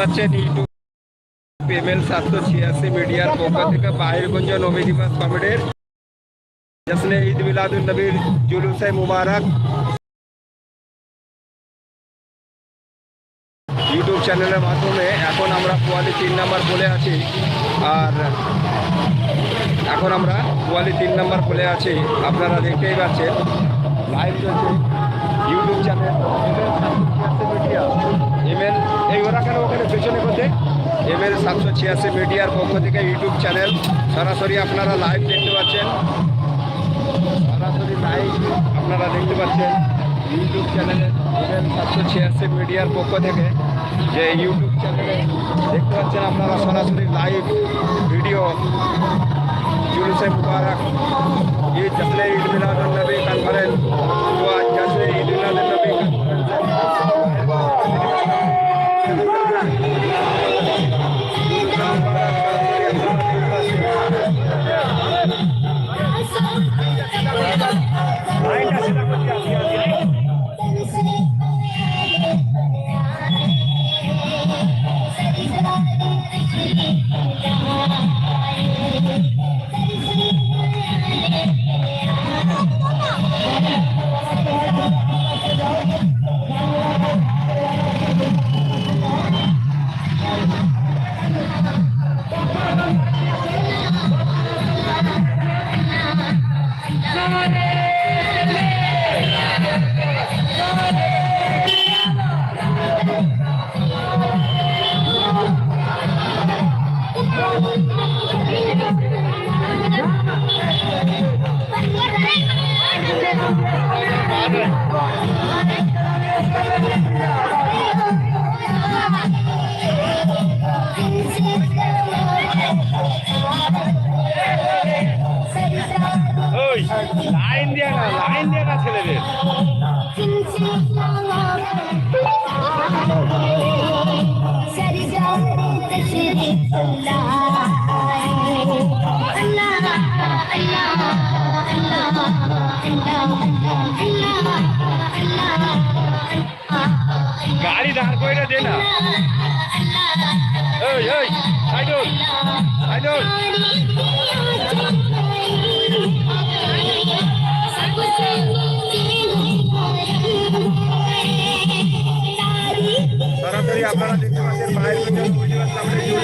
পাচ্ছেন YouTube ML সাতশো ছিয়াশি মিডিয়ার পক্ষ থেকে বাহিরগঞ্জ নবী দিবস কমিটির। জশ্নে ঈদ মিলাদুল নবীর জুলুসে মুবারক। ইউটিউব চ্যানেলের মাধ্যমে এখন আমরা কোয়ালি তিন নাম্বার বলে আছি। আর এখন আমরা কোয়ালি তিন নাম্বার বলে আছি। আপনারা দেখতেই পাচ্ছেন লাইভ চলছে। YouTube channel media. এই ওরা কেন ওখানে পেছনে করতে এমএল সাতশো ছিয়াশি মিডিয়ার পক্ষ থেকে ইউটিউব চ্যানেল সরাসরি আপনারা লাইভ দেখতে পাচ্ছেন সরাসরি লাইভ আপনারা দেখতে পাচ্ছেন ইউটিউব চ্যানেলে এমএল সাতশো ছিয়াশি মিডিয়ার পক্ষ থেকে যে ইউটিউব চ্যানেলে দেখতে পাচ্ছেন আপনারা সরাসরি লাইভ ভিডিও जुलूस मुबारक ये जश्न ईद मिलाद नबी कॉन्फ्रेंस तो Yeah. ওই লাইন দিয়ে না লাইন দিয়ে না ছেলেদের। গাড়ি দাঁড় করে দে না। ওই ওই সাইডুল সাইডুল সরাসরি আপনারা দেখতে পাচ্ছেন বাইরের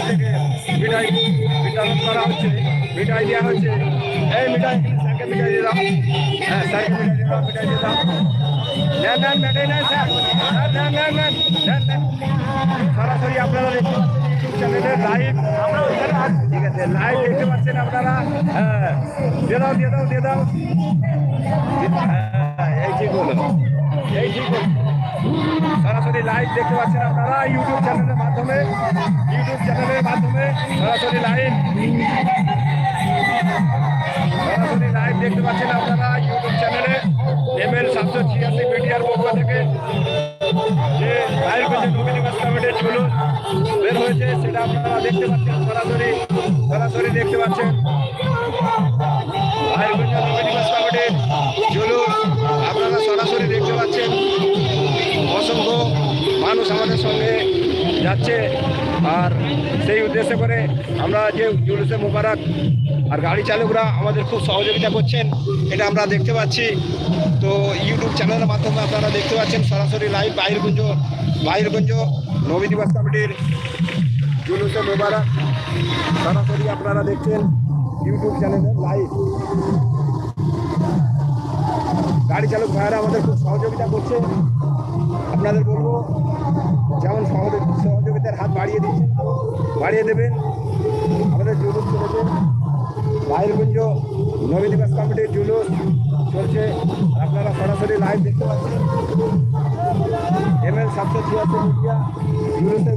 থেকে মিঠাই বিতরণ করা হচ্ছে। মিঠাই দেওয়া হচ্ছে। এই মিঠাই, স্যারকে মিঠাই দিয়ে দাও। হ্যাঁ স্যারকে মিঠাই দিয়ে দাও, মিঠাই দিয়ে দাও। নেন নেন নেন স্যার। নেন নেন নেন নেন সরাসরি আপনারা দেখতে পাচ্ছেন লাইভ লাইভ দেখতে পাচ্ছেন আপনারা। হ্যাঁ হ্যাঁ সরাসরি লাইভ দেখতে পাচ্ছেন আপনারা ইউটিউব চ্যানেলের মাধ্যমে। ইউটিউব চ্যানেলের মাধ্যমে সরাসরি লাইভ সরাসরি লাইভ দেখতে পাচ্ছেন আপনারা ইউটিউব চ্যানেলে। এম এল সাতশো ছিয়াশি মিডিয়ার পক্ষ থেকে। সেটা আপনারা দেখতে সরাসরি সরাসরি দেখতে পাচ্ছেন ঝুলুস আপনারা সরাসরি দেখতে পাচ্ছেন অসংখ্য মানুষ আমাদের সঙ্গে যাচ্ছে আর সেই উদ্দেশ্যে করে আমরা যে জুলুসে মোবারক আর গাড়ি চালকরা আমাদের খুব সহযোগিতা করছেন এটা আমরা দেখতে পাচ্ছি, তো ইউটিউব চ্যানেলের মাধ্যমে আপনারা দেখতে পাচ্ছেন, সরাসরি লাইভ বাহিরগঞ্জ বাহিরগঞ্জ নবী দিবস কমিটির জুলুসে মোবারক। সরাসরি আপনারা দেখছেন ইউটিউব চ্যানেলে লাইভ। গাড়ি চালক ভাইয়েরা আমাদের খুব সহযোগিতা করছে। আপনাদের বলব, যেমন সহযোগ- সহযোগিতার হাত বাড়িয়ে দিচ্ছে, বাড়িয়ে দেবেন আমাদের জুলুস চলেছে। বাহিরগঞ্জ নবী দিবস কমিটির জুলুস চলছে। আপনারা সরাসরি লাইভ দেখতে পাচ্ছেন। एम एल सात सौ छियासी मीडिया यूरो से